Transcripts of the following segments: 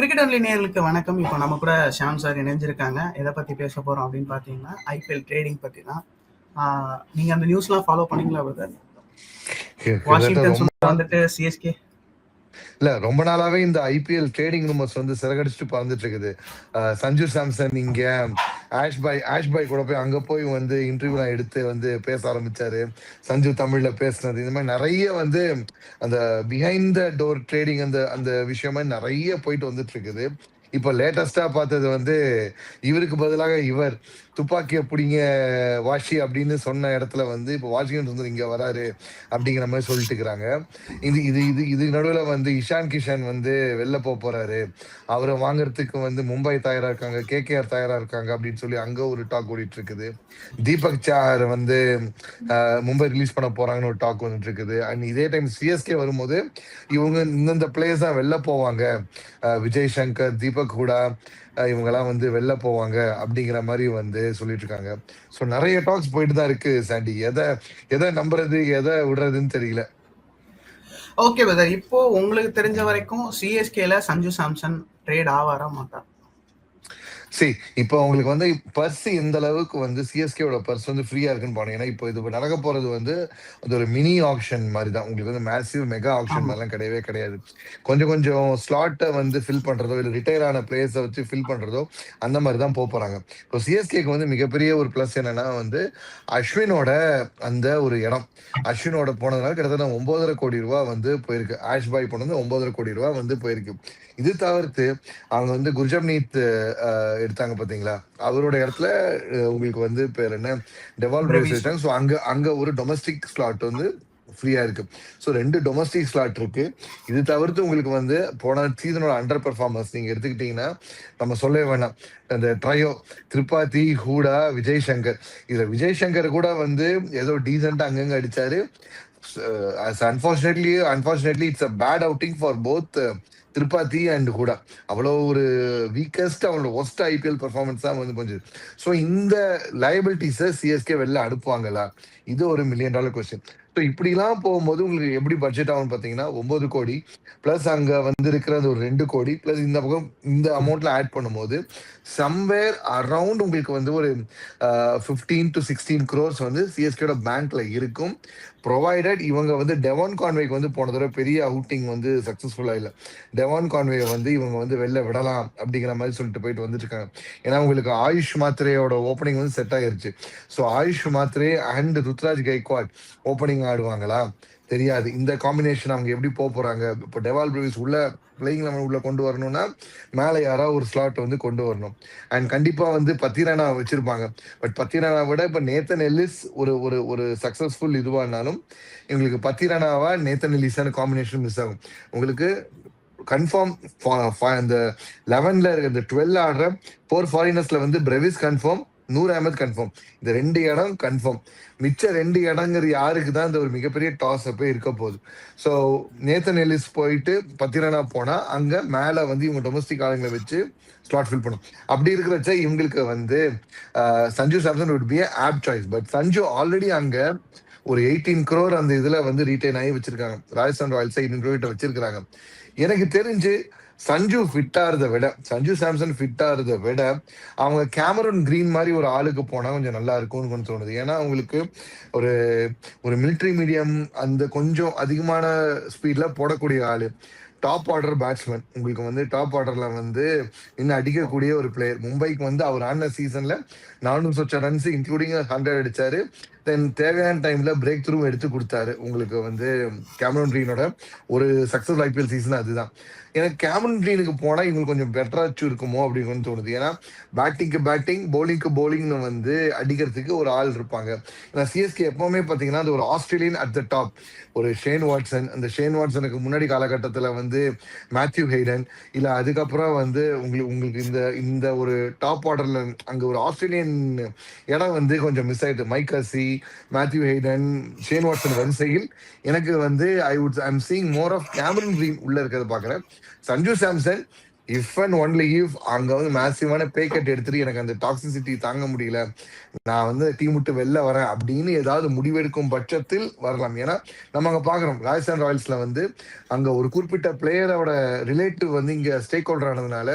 Cricket only நேர்களுக்கு வணக்கம். இப்போ நம்ம கூட ஷாம் சார் இணைஞ்சிருக்காங்க. எதை பத்தி பேச போறோம் அப்படின்னு பாத்தீங்கன்னா ஐபிஎல் ட்ரேடிங் பத்தி தான் நீங்க அந்த நியூஸ்லாம் ஃபாலோ பண்ணீங்களா பிரதர் வாஷிங்டன் வந்துட்டு சிஎஸ்கே இல்ல ரொம்ப நாளாவே இந்த ஐபிஎல் ட்ரேடிங் ரூமர்ஸ் வந்து சிறகடிச்சுட்டு பறந்துட்டு இருக்குது. சஞ்சு சாம்சன் இங்க ஆஷ் பாய் ஆஷ் பாய் கூட போய் அங்கே போய் வந்து இன்டர்வியூலாம் எடுத்து வந்து பேச ஆரம்பிச்சாரு. சஞ்சு தமிழ்ல பேசுனது. இந்த மாதிரி நிறைய வந்து அந்த பிஹைண்ட் த டோர் ட்ரேடிங் அந்த அந்த விஷயமா நிறைய போயிட்டு வந்துட்டு இருக்குது. இப்போ லேட்டஸ்டா பார்த்தது வந்து இவருக்கு பதிலாக இவர் துப்பாக்கியை பிடிங்க வாஷி அப்படின்னு சொன்ன இடத்துல வந்து இப்போ வாஷிங்டன் வந்து இங்க வராரு அப்படிங்கிற மாதிரி சொல்லிட்டு இருக்கிறாங்க. இது இது இது இது நடுவில் வந்து இஷான் கிஷன் வந்து வெளில போக போறாரு. அவரை வாங்குறதுக்கு வந்து மும்பை தயாரா இருக்காங்க கேகேஆர் தயாரா இருக்காங்க அப்படின்னு சொல்லி அங்க ஒரு டாக் ஓடிட்டு இருக்குது. தீபக் சார் வந்து மும்பை ரிலீஸ் பண்ண போறாங்கன்னு ஒரு டாக் வந்துட்டு இருக்குது. அண்ட் இதே டைம் சிஎஸ்கே வரும்போது இவங்க இந்தந்த பிளேயர்ஸ் தான் வெளில போவாங்க. விஜய் சங்கர் தீபக் ஹூடா இவங்கெல்லாம் வந்து வெளில போவாங்க அப்படிங்கிற மாதிரி வந்து சொல்லிட்டு இருக்காங்க ஸோ நிறைய டாக்ஸ் போயிட்டு தான் இருக்கு சாண்டி எதை எதை நம்புறது எதை விடுறதுன்னு தெரியல. ஓகே பிரதர் இப்போ உங்களுக்கு தெரிஞ்ச வரைக்கும் சிஎஸ்கேல சஞ்சு சாம்சன் ட்ரேட் ஆவாரா மாட்டா? சரி இப்போ உங்களுக்கு வந்து பர்ஸ் எந்த அளவுக்கு வந்து சிஎஸ்கேவோட பர்ஸ் வந்து ஃப்ரீயா இருக்குன்னு பாருங்க. ஏன்னா இப்போ இது நடக்க போறது வந்து அது ஒரு மினி ஆக்ஷன் மாதிரி தான். உங்களுக்கு வந்து மேசிவ் மெகா ஆக்ஷன் ஆமா. மாதிரிலாம் கிடையவே கிடையாது. கொஞ்சம் கொஞ்சம் ஸ்லாட்டை வந்து ஃபில் பண்றதோ இல்லை ரிட்டையர் ஆன பிளேயர்ஸை வச்சு ஃபில் பண்றதோ அந்த மாதிரி தான் போக போறாங்க. இப்போ சிஎஸ்கேக்கு வந்து மிகப்பெரிய ஒரு ப்ளஸ் என்னன்னா வந்து அஸ்வினோட அந்த ஒரு இடம். அஸ்வினோட போனதுனால கிட்டத்தட்ட ஒன்பதரை கோடி ரூபாய் வந்து போயிருக்கு. ஆஷ் பாய் போனது ஒன்பதரை கோடி ரூபாய் வந்து போயிருக்கு. இது தவிர்த்து அவங்க வந்து குர்ஜப்னீத் எடுத்தாங்க பாத்தீங்களா? அவரோட இடத்துல உங்களுக்கு வந்து பேர் என்ன? டெவால் பிரேஸ் பிரவிஸ் எடுத்தாங்க ஸோ அங்க அங்க ஒரு டொமஸ்டிக் ஸ்லாட் வந்து ஃப்ரீயா இருக்கு. ஸோ ரெண்டு டொமஸ்டிக் ஸ்லாட் இருக்கு. இது தவிர்த்து உங்களுக்கு வந்து போன சீசனோட அண்டர் பெர்ஃபார்மன்ஸ் நீங்க எடுத்துக்கிட்டீங்கன்னா நம்ம சொல்லவே வேணாம். அந்த ட்ரையோ திரிபாதி ஹூடா விஜய் சங்கர் இதுல விஜய் சங்கர் கூட வந்து ஏதோ டீசெண்டா அங்கங்க அடிச்சாரு. Unfortunately unfortunately it's a bad outing for both Tripathi and Hooda அவ்வளோ ஒரு வீக்கஸ்ட் அவனோட ஒஸ்ட் ஐபிஎல் பெர்ஃபார்மன்ஸ் தான் வந்து கொஞ்சம் ஸோ இந்த லயபிலிட்டிஸை சிஎஸ்கே வெளில அடுப்பாங்களா இது ஒரு மில்லியன் டாலர் கொஸ்டின் ஸோ இப்படிலாம் போகும்போது உங்களுக்கு எப்படி பட்ஜெட் ஆகும்னு பார்த்தீங்கன்னா ஒம்பது கோடி ப்ளஸ் அங்கே வந்திருக்கிறது ஒரு ரெண்டு கோடி ப்ளஸ் இந்த பக்கம் இந்த அமௌண்ட்டில் ஆட் பண்ணும்போது சம்வேர் அரவுண்ட் உங்களுக்கு வந்து ஒரு ஃபிஃப்டீன் டு சிக்ஸ்டீன் க்ரோர்ஸ் வந்து சிஎஸ்கேட பேங்க்ல இருக்கும். ப்ரொவைடட் இவங்க வந்து டெவான் கான்வேக்கு வந்து போன தடவை பெரிய அவுட்டிங் வந்து சக்ஸஸ்ஃபுல்லாக இல்லை. டெவான் கான்வே வந்து இவங்க வந்து வெளில விடலாம் அப்படிங்கிற மாதிரி சொல்லிட்டு போயிட்டு வந்துட்டு இருக்காங்க ஏன்னா உங்களுக்கு ஆயுஷ் மாத்திரையோட ஓப்பனிங் வந்து செட் ஆயிருச்சு. So Ayush Mhatre and Ruturaj Gaikwad opening ஆடுவாங்களா? தெரியாது. இந்த காம்பினேஷன் அவங்க எப்படி போக போறாங்க? இப்போ டெவால் பிரவிஸ் உள்ள பிளேயிங் லெவன் உள்ள கொண்டு வரணும்னா மேலே யாராவது ஒரு ஸ்லாட் வந்து கொண்டு வரணும். அண்ட் கண்டிப்பா வந்து பத்திரானா வச்சிருப்பாங்க. பட் பத்திரானா விட இப்போ நேத்தன் எல்லிஸ் ஒரு ஒரு ஒரு சக்சஸ்ஃபுல் இதுவானாலும் எங்களுக்கு பத்திரானாவா நேத்தன் எல்லிஸான காம்பினேஷன் மிஸ் ஆகும். உங்களுக்கு கன்ஃபார்ம் அந்த லெவன்ல இருக்க இந்த டுவெல் ஆடுற ஃபோர் ஃபாரினர்ஸ்ல வந்து Brevis confirm Noor Ahmad confirm இந்த ரெண்டு இடம் கன்ஃபார்ம் மிச்ச ரெண்டு இடங்கிறது யாருக்கு தான் இந்த ஒரு மிகப்பெரிய டாஸ் போய் இருக்க போகுது. ஸோ நேத்தன் எலிஸ் போயிட்டு பத்திரனா போனால் அங்கே மேலே வந்து இவங்க டொமஸ்டிக் ஆளுங்களை வச்சு ஸ்லாட் ஃபில் பண்ணும் அப்படி இருக்கிறச்ச இவங்களுக்கு வந்து Sanju Samson would be of choice but Sanju already அங்கே ஒரு எயிட்டீன் க்ரோர் அந்த இதுல வந்து ரீட்டைன் ஆகி வச்சிருக்காங்க. ராஜஸ்தான் ராயல்ஸ் எயிட்டீன் crore வச்சிருக்காங்க எனக்கு தெரிஞ்சு சஞ்சு ஃபிட் விட சஞ்சு சாம்சன் ஃபிட்டாகிறத விட அவங்க கேமரன் கிரீன் மாதிரி ஒரு ஆளுக்கு போனா கொஞ்சம் நல்லா இருக்கும்னு கொஞ்சம் தோணுது. ஏன்னா அவங்களுக்கு ஒரு ஒரு மிலிட்ரி மீடியம் அந்த கொஞ்சம் அதிகமான ஸ்பீட்ல போடக்கூடிய ஆளு. டாப் ஆர்டர் பேட்ஸ்மேன் உங்களுக்கு வந்து டாப் ஆர்டர்ல வந்து இன்னும் அடிக்கக்கூடிய ஒரு பிளேயர் மும்பைக்கு வந்து அவர் ஆடின சீசன்ல நானூறு சொச்ச ரன்ஸ் இன்க்ளூடிங் ஹண்ட்ரட் அடிச்சாரு. தென் தேவையான டைம்ல பிரேக் த்ரூ எடுத்து கொடுத்தாரு. உங்களுக்கு வந்து கேமரன் ட்ரீனோட ஒரு சக்சஸ்ஃபுல் ஐபிஎல் சீசன் அதுதான். எனக்கு கேமரன் ட்ரீனுக்கு போனா இவங்களுக்கு கொஞ்சம் பெட்டராச்சும் இருக்குமோ அப்படின்னு தோணுது. ஏன்னா பேட்டிங்க்கு பேட்டிங் bowlingக்கு பவுலிங்னு வந்து அடிக்கிறதுக்கு ஒரு ஆள் இருப்பாங்க. ஏன்னா சிஎஸ்கே எப்பவுமே பாத்தீங்கன்னா அது ஒரு ஆஸ்திரேலியன் அட் த டாப் ஒரு ஷேன் வாட்சன் அந்த ஷேன் வாட்சனுக்கு முன்னாடி காலகட்டத்தில் வந்து மேத்யூ ஹெய்டன் இல்லை அதுக்கப்புறம் வந்து உங்களுக்கு உங்களுக்கு இந்த இந்த ஒரு டாப் ஆர்டர்ல அங்கே ஒரு ஆஸ்திரேலியன் இடம் வந்து கொஞ்சம் மிஸ் ஆயிட்டு Mike Hussey Matthew Hayden Shane Watson வரிசையில். எனக்கு வந்து I would I'm seeing more of Cameron Green உள்ள இருக்கிறத பாக்குறேன் Sanju Samson if and only if அங்க வந்து மேசிவான பே கட் எடுத்துட்டு எனக்கு அந்த டாக்ஸிசிட்டி தாங்க முடியல. நான் வந்து டீம் விட்டு வெளில வரேன் அப்படின்னு ஏதாவது முடிவெடுக்கும் பட்சத்தில் வரலாம். ஏன்னா நம்ம அங்க பாக்குறோம் ராஜஸ்தான் ராயல்ஸ்ல வந்து அங்க ஒரு குறிப்பிட்ட பிளேயரோட ரிலேட்டிவ் வந்து இங்க ஸ்டேக் ஹோல்டர் ஆனதுனால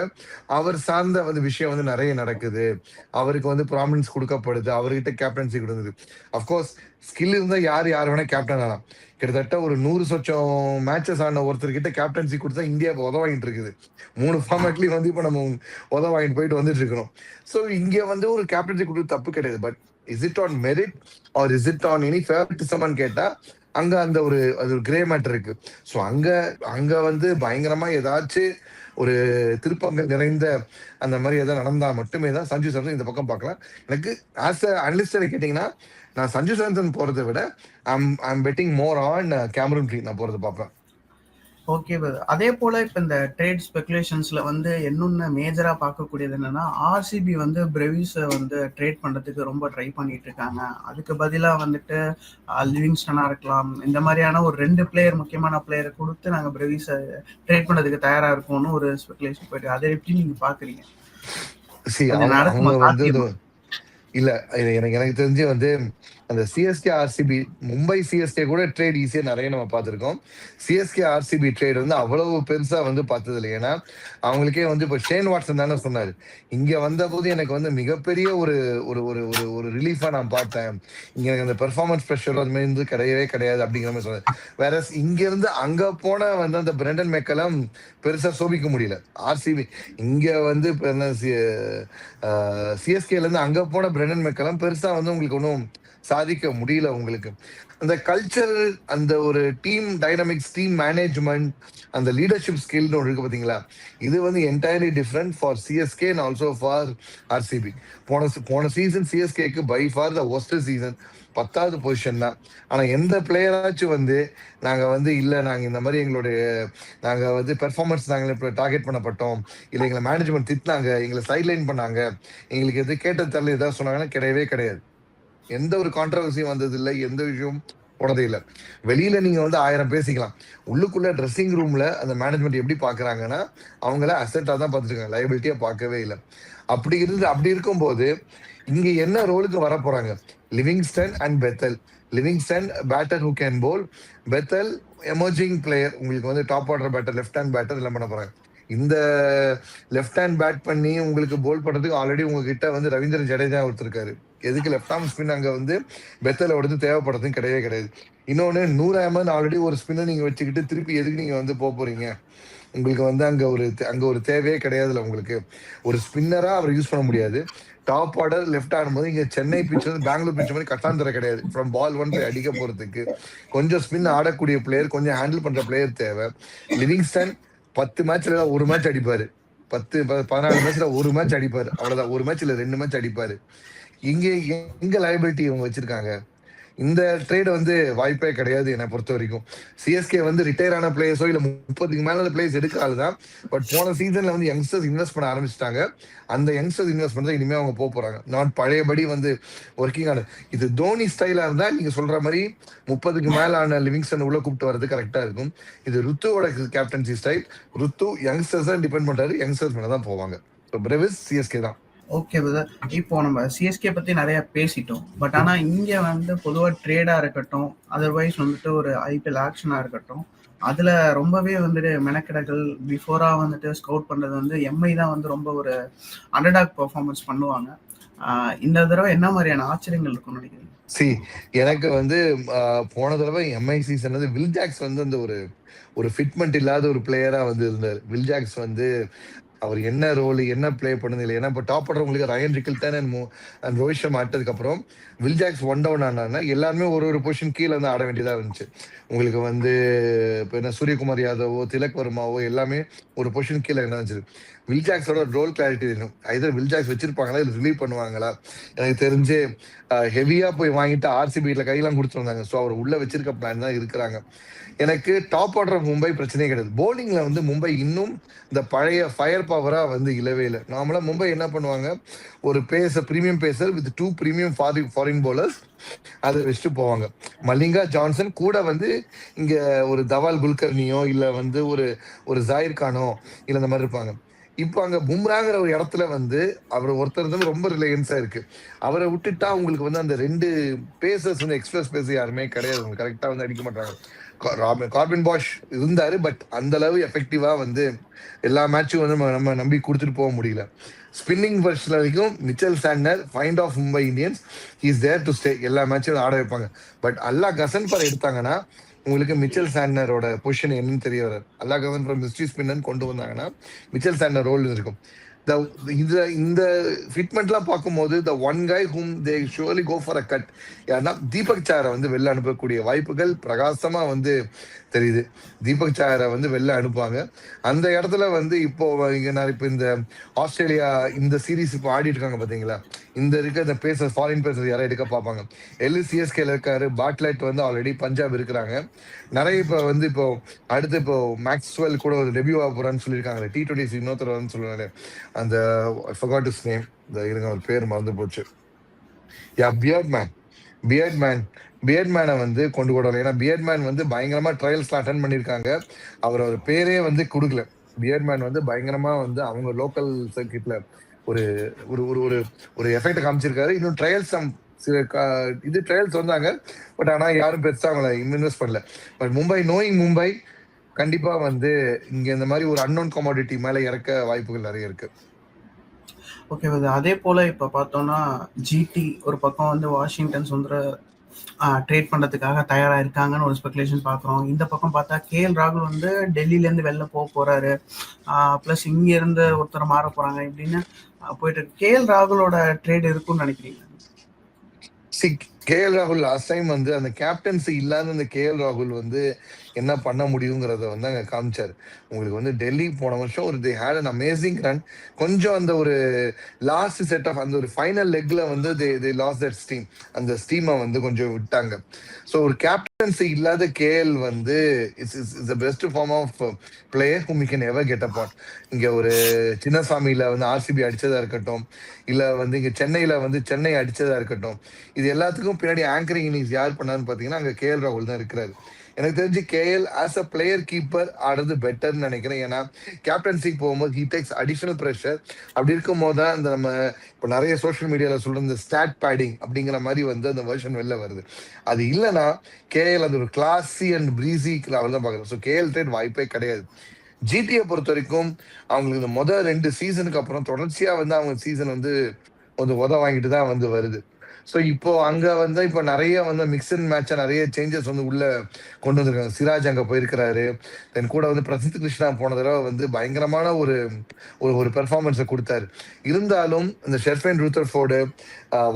அவர் சார்ந்த வந்து விஷயம் வந்து நிறைய நடக்குது. அவருக்கு வந்து ப்ராமினன்ஸ் கொடுக்கப்படுது. அவர்கிட்ட கேப்டன்சி கொடுக்குது. அஃப்கோர்ஸ் ஸ்கில் இருந்தா யார் யார் வேணா கேப்டன் ஆகலாம். கிட்டத்தட்ட ஒரு நூறு சொச்சம் மேட்சஸ் ஆன ஒருத்தர்கிட்ட கேப்டன்சி கொடுத்தா இந்தியா இப்போ உதவாங்கிட்டு இருக்குது. மூணு ஃபார்மேட்லயும் வந்து இப்போ நம்ம உதவாங்கிட்டு போயிட்டு வந்துட்டு இருக்கிறோம் ஸோ இங்க வந்து ஒரு கேப்டன்சி கொடுத்து தப்பு கிடையாது. But is it on merit or is it on any ஃபேவரட்டிசமான்னு கேட்டா அங்க அந்த ஒரு அது ஒரு கிரே மேட்டர் இருக்கு. ஸோ அங்க அங்க வந்து பயங்கரமா ஏதாச்சும் ஒரு திருப்பங்கள் நிறைந்த அந்த மாதிரி எதாவது நடந்தா மட்டுமே தான் சஞ்சு சாம்சன் இந்த பக்கம் பார்க்கலாம். எனக்கு ஆஸ் அ அனலிஸ்டர் கேட்டீங்கன்னா நான் சஞ்சு சாம்சன் போறதை விட I'm I'm betting more on Cameron tree நான் போறதை பார்ப்பேன். ஓகே அதே போல இப்ப இந்த ட்ரேட் ஸ்பெகுலேஷன்ஸ்ல வந்து இன்னொன்னு மேஜரா பார்க்கக்கூடியது என்னன்னா ஆர்சிபி வந்து பிரெவிஸை வந்து ட்ரேட் பண்றதுக்கு ரொம்ப ட்ரை பண்ணிட்டு இருக்காங்க. அதுக்கு பதிலா வந்துட்டு லிவிங்ஸ்டனா இருக்கலாம். இந்த மாதிரியான ஒரு ரெண்டு பிளேயர் முக்கியமான பிளேயரை கொடுத்து நாங்க பிரெவிஸை ட்ரேட் பண்றதுக்கு தயாரா இருக்கோம்னு ஒரு ஸ்பெகுலேஷன் போயிட்டு அதை எப்படி நீங்க பாக்குறீங்க இல்ல இது எனக்கு எனக்கு தெரிஞ்சு வந்து அந்த சிஎஸ்கே ஆர்சிபி மும்பை சிஎஸ்கே கூட ட்ரேட் ஈஸியாக நிறைய நம்ம பார்த்துருக்கோம். சிஎஸ்கே ஆர்சிபி ட்ரேட் வந்து அவ்வளவு பெருசாக வந்து பார்த்தது இல்லை ஏன்னா அவங்களுக்கே வந்து இப்போ ஷேன் வாட்ஸன் தானே சொன்னார். இங்கே வந்த போது எனக்கு வந்து மிகப்பெரிய ஒரு ஒரு ஒரு ஒரு ஒரு ரிலீஃபாக நான் பார்த்தேன். இங்கே எனக்கு அந்த பெர்ஃபார்மன்ஸ் ப்ரெஷர் அது மாதிரி கிடையவே கிடையாது அப்படிங்கிற மாதிரி சொன்னார். வேற இங்கேருந்து அங்கே போன வந்து அந்த பிரண்டன் மெக்கலம் பெருசாக சோபிக்க முடியல. ஆர்சிபி இங்கே வந்து இப்போ என்ன சிஎஸ்கேல இருந்து போன பிரண்டன் மெக்கலம் பெருசாக வந்து உங்களுக்கு ஒன்றும் சாதிக்க முடியல உங்களுக்கு. அந்த கல்ச்சர் அந்த ஒரு டீம் டைனமிக்ஸ் டீம் மேனேஜ்மெண்ட் அந்த லீடர்ஷிப் ஸ்கில்னு ஒன்று இருக்கு பார்த்தீங்களா இது வந்து entirely different for CSK and also for RCB போன போன season சிஎஸ்கேக்கு by far the worst season பத்தாவது பொசிஷன் தான். ஆனால் எந்த பிளேயராச்சும் வந்து நாங்கள் வந்து இல்லை நாங்கள் இந்த மாதிரி எங்களுடைய நாங்கள் வந்து பெர்ஃபார்மன்ஸ் நாங்கள் இப்போ டார்கெட் பண்ணப்பட்டோம். இல்லை எங்களை மேனேஜ்மெண்ட் திட்டினாங்க எங்களை சைட்லைன் பண்ணாங்க. எங்களுக்கு எது கேட்ட தரல ஏதாவது சொன்னாங்கன்னா கிடையவே கிடையாது. எந்த ஒரு கான்ட்ரவர்சியும் வந்தது இல்லை எந்த விஷயம் போனதே இல்லை. வெளியில நீங்க வந்து ஆயிரம் பேசிக்கலாம் உள்ளுக்குள்ள ட்ரெஸ்ஸிங் ரூம்ல அந்த மேனேஜ்மெண்ட் எப்படி பாக்குறாங்கன்னா அவங்கள அசெட்டா தான் பார்த்துருக்காங்க லைபிலிட்டியா பார்க்கவே இல்லை. அப்படி இருந்து அப்படி இருக்கும்போது இங்க என்ன ரோலுக்கு வர போறாங்க Livingstone and Bethell Livingstone batter who can bowl Bethell emerging player உங்களுக்கு வந்து top order batter left hand batter எல்லாம் பண்ண போறாங்க. இந்த லெஃப்ட் ஹேண்ட் பேட் பண்ணி உங்களுக்கு போல் பண்றதுக்கு ஆல்ரெடி உங்ககிட்ட வந்து ரவீந்திரன் ஜடேஜா ஒருத்தருக்காரு எதுக்கு லெஃப்ட் ஆர்ம் ஸ்பின் அங்க வந்து பெத்தல வந்து தேவைப்படுறதும் கிடையவே கிடையாது. இன்னொன்னு நூறு ஆல்ரெடி ஒரு ஸ்பின்னை நீங்க வச்சுக்கிட்டு திருப்பி எதுக்கு நீங்க வந்து போக போறீங்க? உங்களுக்கு வந்து அங்க ஒரு அங்கே அங்க ஒரு தேவையே கிடையாதுல உங்களுக்கு. ஒரு ஸ்பின்னரா அவர் யூஸ் பண்ண முடியாது. டாப் ஆர்டர் லெஃப்ட் ஆடும்போது இங்க சென்னை பிச் வந்து பெங்களூர் பிச் மாதிரி கட்டாந்தர கிடையாது. ஃப்ரம் பால் ஒன் போய் அடிக்க போறதுக்கு. கொஞ்சம் ஸ்பின் ஆடக்கூடிய பிளேயர் கொஞ்சம் ஹேண்டில் பண்ற பிளேயர் தேவை. லிவிங்ஸ்டன் பத்து மேட்ச்ல ஒரு மேட்ச் அடிப்பாரு. பத்து ப- பதினாலு மேட்ச்ல ஒரு மேட்ச் அடிப்பாரு. அவ்வளவுதான். ஒரு மேட்ச் ரெண்டு மேட்ச் அடிப்பாரு. இங்கே எங்க லயபிலிட்டி இவங்க வச்சிருக்காங்க? இந்த ட்ரேட் வந்து வாய்ப்பே கிடையாது என்னை பொறுத்த வரைக்கும். சிஎஸ்கே வந்து ரிட்டையர் ஆன பிளேயர்ஸோ இல்ல முப்பதுக்கு மேல பிளேயர்ஸ் எடுக்காது தான். பட் போன சீசன்ல வந்து யங்ஸ்டர்ஸ் இன்வெஸ்ட் பண்ண ஆரம்பிச்சிட்டாங்க. அந்த யங்ஸ்டர்ஸ் இன்வெஸ்ட் பண்ணி இனிமே அவங்க போக போறாங்க. நாட் பழையபடி வந்து ஒர்க்கிங் ஆன இது தோனி ஸ்டைலா இருந்தா நீங்க சொல்ற மாதிரி முப்பதுக்கு மேல ஆன லிவிங்ஸ்டன் உள்ள கூப்பிட்டு வரது கரெக்டா இருக்கும். இது ருத்துவோட கேப்டன்சி ஸ்டைல் ருத்து யங்ஸ்டர்ஸ் தான் டிபெண்ட் பண்றாரு. யங்ஸ்டர்ஸ் மேல தான் போவாங்க ஸோ சிஎஸ்கே தான். ஓகே பிரதர் இப்போ நம்ம சிஎஸ்கே பத்தி நிறைய பேசிட்டோம். பட் ஆனா இங்க வந்து பொதுவா ட்ரேடா இருக்கட்டும் அதர்வைஸ் வந்துட்டு ஒரு ஐபிஎல் ஆக்ஷனா இருக்கட்டும் அதுல ரொம்பவே வந்துட்டு மெனக்கெடங்கள் பிஃபோரா வந்துட்டு ஸ்கவுட் பண்றது வந்து எம்ஐ தான் வந்து ரொம்ப ஒரு அண்டர்டாக் பெர்ஃபார்மன்ஸ் பண்ணுவாங்க. இந்த தடவை என்ன மாதிரியான ஆச்சரியங்கள் இருக்கும்னு நினைக்கிறீங்க? சி எனக்கு வந்து போன தடவை எம்ஐ சீசன் வந்து வில் ஜாக்ஸ் வந்து அந்த ஒரு ஒரு ஃபிட்மெண்ட் இல்லாத ஒரு பிளேயரா வந்து இருந்தார். வில் ஜாக்ஸ் வந்து அவர் என்ன ரோல் என்ன ப்ளே பண்ணுது இல்லை ஏன்னா இப்போ டாப் உங்களுக்கு Ryan Rickelton and and Rohit Sharma ஆட்டதுக்கு அப்புறம் வில் ஜாக்ஸ் ஒன் டவுன் ஆனா எல்லாருமே ஒரு ஒரு பொசிஷன் கீழே வந்து ஆட வேண்டியதாக இருந்துச்சு. உங்களுக்கு வந்து இப்போ என்ன சூரியகுமார் யாதவோ திலக் வர்மாவோ எல்லாமே ஒரு பொசிஷன் கீழே என்ன இருந்துச்சு? வில்ஜாக்ஸோட ரோல் கிளாரிட்டி வேணும். ஐதர் வில்ஜாக்ஸ் வச்சிருப்பாங்களா இல்லை ரிலீவ் பண்ணுவாங்களா? எனக்கு தெரிஞ்சு ஹெவியா போய் வாங்கிட்டு ஆர்சிபியில் கையெல்லாம் கொடுத்துருந்தாங்க ஸோ அவர் உள்ள வச்சிருக்க பிளான் தான் இருக்கிறாங்க. எனக்கு டாப் ஆர்டர் மும்பை பிரச்சனையே கிடையாது. போலிங்ல வந்து மும்பை இன்னும் இந்த பழைய ஃபயர் பவரா வந்து இல்லவே இல்லை. நார்மலா மும்பை என்ன பண்ணுவாங்க? ஒரு பேச premium pacer with two premium foreign foreign bowlers அதை வச்சுட்டு போவாங்க. மல்லிங்கா ஜான்சன் கூட வந்து இங்க ஒரு தவால் குல்கர்னியோ இல்ல வந்து ஒரு ஒரு ஜாயிர் கானோ இல்ல இந்த மாதிரி இருப்பாங்க. இப்போ அங்க பும்ராங்கிற ஒரு இடத்துல வந்து அவர் ஒருத்தர் வந்து ரொம்ப ரிலையன்ஸா இருக்கு. அவரை விட்டுட்டா உங்களுக்கு வந்து அந்த ரெண்டு பேசர்ஸ் வந்து எக்ஸ்பிரஸ் பேஸ் யாருமே கிடையாது. உங்களுக்கு கரெக்டா வந்து அடிக்க மாட்டாங்க. கார்பின் பாஷ் இருந்தாரு பட் அந்த அளவு எஃபெக்டிவா வந்து எல்லா மேட்சும் வந்து நம்ம- நம்ம நம்பி கொடுத்துட்டு போக முடியல. ஸ்பின்னிங் பொசிஷன் வரைக்கும் Mitchell Santner find of Mumbai Indians is there to stay எல்லா மேட்சும் ஆட வைப்பாங்க. பட் அல்லா கசன் பர் எடுத்தாங்கன்னா உங்களுக்கு மிச்சல் சாண்டனரோட பொசிஷன் என்னன்னு தெரிய வராது. Allah Ghazanfar mystery spinner கொண்டு வந்தாங்கன்னா மிச்சல் சாண்டர் ரோல் இருக்கும் த இந்த இந்த ஃபிட்மெண்ட்லாம் பார்க்கும்போது the one guy whom they surely go for a cut ஏன்னா தீபக் சாரை வந்து வெளில அனுப்பக்கூடிய வாய்ப்புகள் பிரகாசமாக வந்து தெரியுது. தீபக் சாகரை வந்து வெளில அனுப்புவாங்க. அந்த இடத்துல வந்து இப்போ இங்க நான் இப்போ இந்த ஆஸ்திரேலியா இந்த சீரீஸ் இப்போ ஆடிட்டு இருக்காங்க பாத்தீங்களா? இந்த இருக்க இந்த பேசர் ஃபாரின் பேசர் யாரும் எடுக்க பார்ப்பாங்க. எல்லு சிஎஸ்கேல இருக்காரு. பாட்லைட் வந்து ஆல்ரெடி பஞ்சாப் இருக்கிறாங்க. நிறைய இப்போ வந்து இப்போ அடுத்து இப்போ மேக்ஸ்வெல் கூட ஒரு டெபியூ ஆக போறான்னு சொல்லியிருக்காங்க டி டுவெண்ட்டி இன்னொருத்தர் வந்து சொல்லுவாங்க அந்த ஃபர்காட் இஸ் நேம் இந்த இருங்க ஒரு பேர் மறந்து போச்சு. Yeah beard man beard man பியர்ட்மேனை வந்து கொண்டு கூட வரல. ஏன்னா பியர்ட்மேன் வந்து பயங்கரமா ட்ரையல்ஸ் அட்டன் பண்ணியிருக்காங்க. அவர் அவர் பேரே வந்து கொடுக்கல. பியர்ட்மேன் வந்து பயங்கரமா வந்து அவங்க லோக்கல் சர்க்கிட்ல ஒரு ஒரு ஒரு ஒரு ஒரு எஃபெக்ட் காமிச்சிருக்காரு. இன்னும் ட்ரையல்ஸ் சில கா- இது ட்ரையல்ஸ் வந்தாங்க. பட் ஆனா யாரும் பெருசா அவங்கள இன்வெஸ்ட் பண்ணல. பட் மும்பை நோயிங் மும்பை கண்டிப்பா வந்து இங்க இந்த மாதிரி ஒரு அன்னோன் கமாடிட்டி மேல இறக்க வாய்ப்புகள் நிறைய இருக்கு. ஓகே அதே போல இப்ப பார்த்தோம்னா ஜிடி ஒரு பக்கம் வந்து வாஷிங்டன் சுந்தர ட்ரேட் பண்றதுக்காக தயாராக இருக்காங்கன்னு ஒரு ஸ்பெகுலேஷன் பாக்குறோம் இந்த பக்கம் பார்த்தா கேஎல் ராகுல் வந்து டெல்லியிலேருந்து வெளில போக போறாரு. ப்ளஸ் இங்கேருந்து ஒருத்தர் மாற போறாங்க இப்படின்னு போயிட்டு கேஎல் ராகுலோட ட்ரேட் இருக்கும்னு நினைக்கிறீங்க கே. கேஎல் ராகுல் லாஸ்ட் டைம் வந்து அந்த கேப்டன்சி இல்லாத அந்த கேஎல் ராகுல் வந்து என்ன பண்ண முடியுங்கிறத வந்து அங்கே காமிச்சார். உங்களுக்கு வந்து டெல்லி போன வருஷம் ஒரு they had an amazing run கொஞ்சம் அந்த ஒரு லாஸ்ட் செட் ஆஃப் அந்த ஒரு ஃபைனல் லெக்ல வந்து they they lost that steam அந்த ஸ்டீமை வந்து கொஞ்சம் விட்டாங்க. ஸோ ஒரு கேப்டன்சி இல்லாத கேஎல் வந்து it's is is the best form of player whom you can ever get about இங்கே ஒரு சின்னசாமியில் வந்து ஆர்சிபி அடித்ததாக இருக்கட்டும் இல்லை வந்து இங்கே சென்னையில் வந்து சென்னை அடித்ததாக இருக்கட்டும் இது எல்லாத்துக்கும் பின்னாடி ஆங்கரிங் இன்னிங்ஸ் யார் பண்ணாருன்னு பார்த்தீங்கன்னா அங்கே கேஎல் ராகுல் தான் இருக்கிறாரு. எனக்கு தெரிஞ்சு KL as a player keeper ஆடுறது பெட்டர்னு நினைக்கிறேன். ஏன்னா கேப்டன்சிக்கு போகும்போது ஹீ டேக்ஸ் அடிஷனல் ப்ரெஷர் அப்படி இருக்கும் போது தான் இந்த நம்ம இப்போ நிறைய சோஷியல் மீடியாவில் சொல்கிற இந்த ஸ்டாட் பேடிங் அப்படிங்கிற மாதிரி வந்து அந்த வெர்ஷன் வெளில வருது. அது இல்லைன்னா கேஎல் அது ஒரு கிளாஸி அண்ட் பிரீசி அவர் தான் பார்க்குறேன் ஸோ கேஎல் ட்ரேட் வாய்ப்பே கிடையாது. ஜிடியை பொறுத்த வரைக்கும் அவங்களுக்கு இந்த முதல் ரெண்டு சீசனுக்கு அப்புறம் தொடர்ச்சியாக வந்து அவங்க சீசன் வந்து கொஞ்சம் உத வாங்கிட்டு தான் வந்து வருது. ஸோ இப்போ அங்கே வந்து இப்போ நிறைய வந்து மிக்ஸ் அண்ட் மேட்சாக நிறைய சேஞ்சஸ் வந்து உள்ளே கொண்டு வந்திருக்காங்க. சிராஜ் அங்கே போயிருக்கிறாரு. தென் கூட வந்து பிரசித் கிருஷ்ணா போன தடவை வந்து பயங்கரமான ஒரு ஒரு ஒரு பெர்ஃபார்மன்ஸை கொடுத்தாரு. இருந்தாலும் இந்த ஷெர்ஃபைன் ரூத்தர்ஃபோர்டு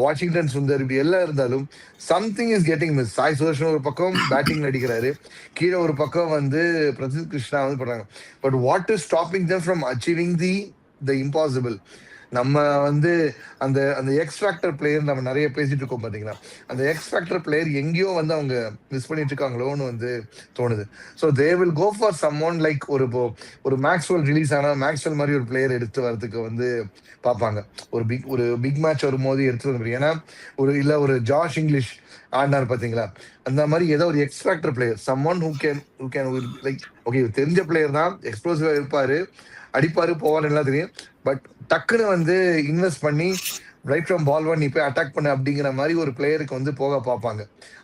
வாஷிங்டன் சுந்தர் இப்படி எல்லாம் இருந்தாலும் something is getting miss Sai Sudharsan ஒரு பக்கம் பேட்டிங் நடிக்கிறாரு கீழே ஒரு பக்கம் வந்து பிரசித் கிருஷ்ணா வந்து பண்ணுறாங்க but what is stopping them from achieving the the impossible நம்ம வந்து அந்த அந்த எக்ஸ் ஃபேக்டர் பிளேயர் நம்ம நிறைய பேசிட்டு இருக்கோம் பார்த்தீங்கன்னா அந்த எக்ஸ் ஃபேக்டர் பிளேயர் எங்கேயோ வந்து அவங்க மிஸ் பண்ணிட்டு இருக்காங்களோன்னு வந்து தோணுது. So they will go for someone like ஒரு இப்போ ஒரு மேக்ஸ்வெல் ரிலீஸ் ஆனால் மேக்ஸ்வெல் மாதிரி ஒரு பிளேயர் எடுத்து வரதுக்கு வந்து பார்ப்பாங்க. ஒரு பிக் ஒரு பிக் மேட்ச் வரும்போது எடுத்து வந்து ஏன்னா ஒரு இல்லை ஒரு ஜாஷ் இங்கிலீஷ் ஆடினார் பார்த்தீங்களா அந்த மாதிரி ஏதோ ஒரு extractor player someone who can who can like okay தெரிஞ்ச பிளேயர் தான் எக்ஸ்ப்ளோசிவாக இருப்பார் அடிப்பார் போவார் எல்லாம் தெரியும். பட் டக்குன்னு வந்து இன்வெஸ்ட் பண்ணி ரைட் ஃப்ரம் பால் ஒன் போய் அட்டாக் பண்ண அப்படிங்கிற மாதிரி ஒரு பிளேயருக்கு வந்து போக பார்ப்பாங்க.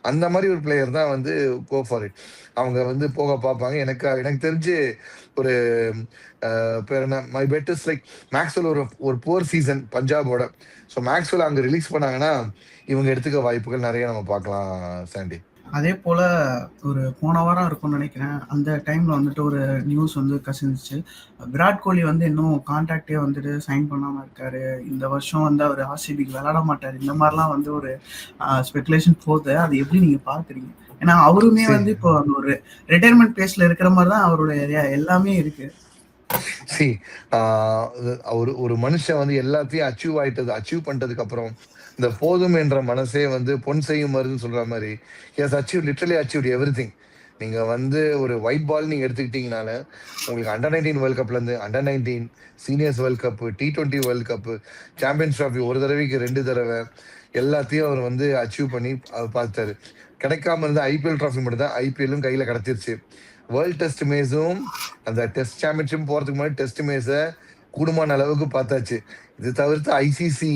அந்த மாதிரி ஒரு பிளேயர் தான் வந்து கோ ஃபார் இட் அவங்க வந்து போக பார்ப்பாங்க. எனக்கு எனக்கு தெரிஞ்சு ஒரு பேர் என்ன? My bet is like Maxwell ஒரு ஒரு போர் சீசன் பஞ்சாபோட. ஸோ மேக்ஸ்வெல் அங்கே ரிலீஸ் பண்ணாங்கன்னா இவங்க எடுத்துக்க வாய்ப்புகள் நிறைய நம்ம பார்க்கலாம் சாண்டி அதே போல ஒரு போன வாரம் இருக்கும்னு நினைக்கிறேன். அந்த டைம்ல வந்துட்டு ஒரு நியூஸ் வந்து கசிந்துச்சு. விராட் கோலி வந்து இன்னும் கான்ட்ராக்டே வந்துட்டு சைன் பண்ணாம இருக்காரு. இந்த வருஷம் வந்து அவர் ஆர்சிபிக்கு விளையாட மாட்டாரு. இந்த மாதிரிலாம் வந்து ஒரு ஸ்பெகுலேஷன் போகுது. அது எப்படி நீங்க பாக்குறீங்க ஏன்னா அவருமே வந்து இப்போ அந்த ஒரு ரிட்டையர்மெண்ட் பேஸ்ல இருக்கிற மாதிரி தான் அவருடைய எல்லாமே இருக்கு. சி ஒரு ஒரு மனுஷன் வந்து எல்லாத்தையும் அச்சீவ் ஆயிட்டது அச்சீவ் பண்ணிட்டதுக்கு அப்புறம் இந்த போதும் என்ற மனசே வந்து பொன் செய்யும் மருதுன்னு சொல்ற மாதிரி. Yes achieve literally achieve everything நீங்க வந்து ஒரு ஒயிட் பால் நீங்க எடுத்துக்கிட்டீங்கனால உங்களுக்கு அண்டர் நைன்டீன் வேர்ல்ட் கப்ல இருந்து under nineteen seniors world cup T twenty world cup champions trophy ஒரு தடவைக்கு ரெண்டு தடவை எல்லாத்தையும் அவர் வந்து அச்சீவ் பண்ணி பார்த்தாரு. கிடைக்காம இருந்த ஐபிஎல் ட்ராஃபி மட்டும் தான் ஐபிஎல்லும் கையில கிடைச்சிருச்சு வேர்ல்ட் டெஸ்ட் மேஸும் அந்த டெஸ்ட் சாம்பியன்ஷிப் போறதுக்கு முன்னாடி டெஸ்ட் மேஸை கூடுமான அளவுக்கு பார்த்தாச்சு. இது தவிர்த்து ஐசிசி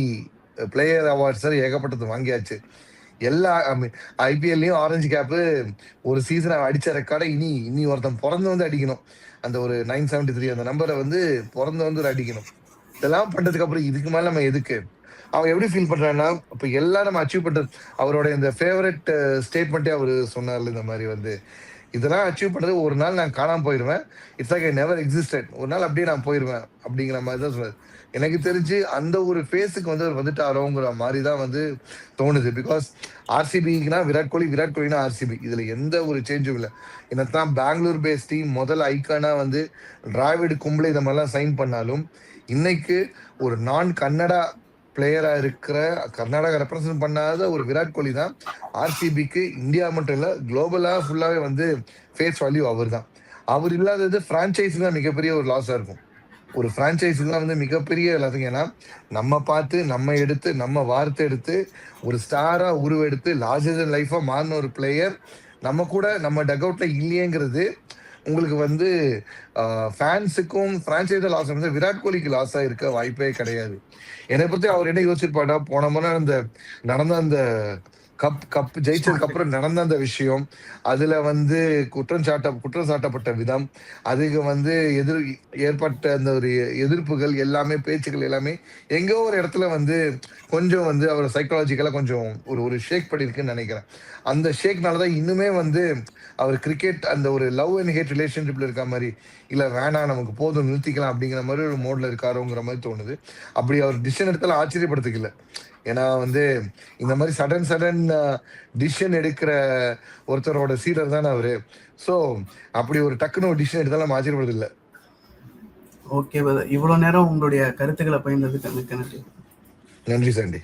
பிளேயர் அவார்ட்ஸ் ஏகப்பட்டது வாங்கியாச்சு. எல்லா ஐபிஎல்லையும் ஆரஞ்சு கேப்பு ஒரு சீசனை அடிச்ச ரெக்கார்டை இனி இனி ஒருத்தன் பிறந்து வந்து அடிக்கணும். அந்த ஒரு நைன் செவன்டி த்ரீ அந்த நம்பரை வந்து பிறந்து வந்து ஒரு அடிக்கணும். இதெல்லாம் பண்றதுக்கு அப்புறம் இதுக்கு மேல நம்ம எதுக்கு? அவன் எப்படி ஃபீல் பண்றான்னா இப்ப எல்லாம் நம்ம அச்சீவ் பண்றது அவரோட இந்த ஃபேவரட் ஸ்டேட்மெண்ட்டே அவரு சொன்னார்ல இந்த மாதிரி வந்து. இதெல்லாம் அச்சீவ் பண்ணுறது ஒரு நாள் நான் காணாமல் போயிடுவேன் it's like I never existed ஒரு நாள் அப்படியே நான் போயிடுவேன் அப்படிங்கிற மாதிரி தான் சொன்னார் எனக்கு தெரிஞ்சு அந்த ஒரு ஃபேஸுக்கு வந்து அவர் வந்துட்டாரோங்கிற மாதிரி தான் வந்து தோணுது. பிகாஸ் ஆர்சிபிக்குனா விராட் கோலி விராட் கோலினா ஆர்சிபி இதில் எந்த ஒரு சேஞ்சும் இல்லை. என்னத்தான் பெங்களூர் பேஸ் டீம் முதல் ஐக்கானா வந்து டிராவிட் கும்பலை இந்த மாதிரிலாம் சைன் பண்ணாலும் இன்னைக்கு ஒரு நான் கன்னடா பிளேயரா இருக்கிற கர்நாடகா ரெப்ரசன்ட் பண்ணாத ஒரு விராட் கோலி தான் ஆர்சிபிக்கு இந்தியா மட்டும் இல்ல குளோபலா ஃபுல்லாவே வந்து ஃபேஸ் வேல்யூ அவர் தான் அவர் இல்லாதது பிரான்ச்சைஸுக்கு தான் மிகப்பெரிய ஒரு லாஸா இருக்கும். ஒரு பிரான்ச்சைஸுக்கு தான் வந்து மிகப்பெரிய எல்லாத்துக்கும். ஏன்னா நம்ம பார்த்து நம்ம எடுத்து நம்ம வார்த்தை எடுத்து ஒரு ஸ்டாரா உருவெடுத்து லார்ஜர் லைஃபா மாறின ஒரு பிளேயர் நம்ம கூட நம்ம டக் அவுட்ல இல்லையேங்கிறது உங்களுக்கு வந்து ஃபேன்ஸுக்கும் பிரான்ச்சைஸா லாஸ் வந்து விராட் கோலிக்கு லாஸாக இருக்க வாய்ப்பே கிடையாது. என்னை பற்றி அவர் என்ன யோசிச்சிருப்பாட்டா போன முறை அந்த நடந்த அந்த கப் கப் ஜெயிச்சதுக்கு அப்புறம் நடந்த அந்த விஷயம் அதுல வந்து குற்றம் சாட்ட குற்றம் சாட்டப்பட்ட விதம் அதுக்கு வந்து எதிர் ஏற்பட்ட அந்த ஒரு எதிர்ப்புகள் எல்லாமே பேச்சுக்கள் எல்லாமே எங்கோ ஒரு இடத்துல வந்து கொஞ்சம் வந்து அவர் சைக்காலஜிக்கலா கொஞ்சம் ஒரு ஒரு ஷேக் பண்ணிருக்குன்னு நினைக்கிறேன். அந்த ஷேக்னால தான் இன்னுமே வந்து அவர் கிரிக்கெட் அந்த ஒரு லவ் அண்ட் ஹேட் ரிலேஷன்ஷிப்ல இருக்க மாதிரி இல்ல வேணாம் நமக்கு போதும் நிறுத்திக்கலாம் அப்படிங்கிற மாதிரி ஒரு மோட்ல இருக்காருங்கிற மாதிரி தோணுது. அப்படி அவர் டிசிஷன் எடுத்தாலும் ஆச்சரியப்படுத்திக்கல. ஏன்னா வந்து இந்த மாதிரி சடன் சடன் டிசிஷன் எடுக்கிற ஒருத்தரோட சீடர் தானே அவரு. சோ அப்படி ஒரு டக்குன்னு ஒரு டிசிஷன் எடுத்தாலும் ஆச்சரியப்படுறது இல்ல. ஓகே இவ்வளவு நேரம் உங்களுடைய கருத்துக்களை பகிர்ந்ததுக்கு மிக்க நன்றி. நன்றி சண்டி.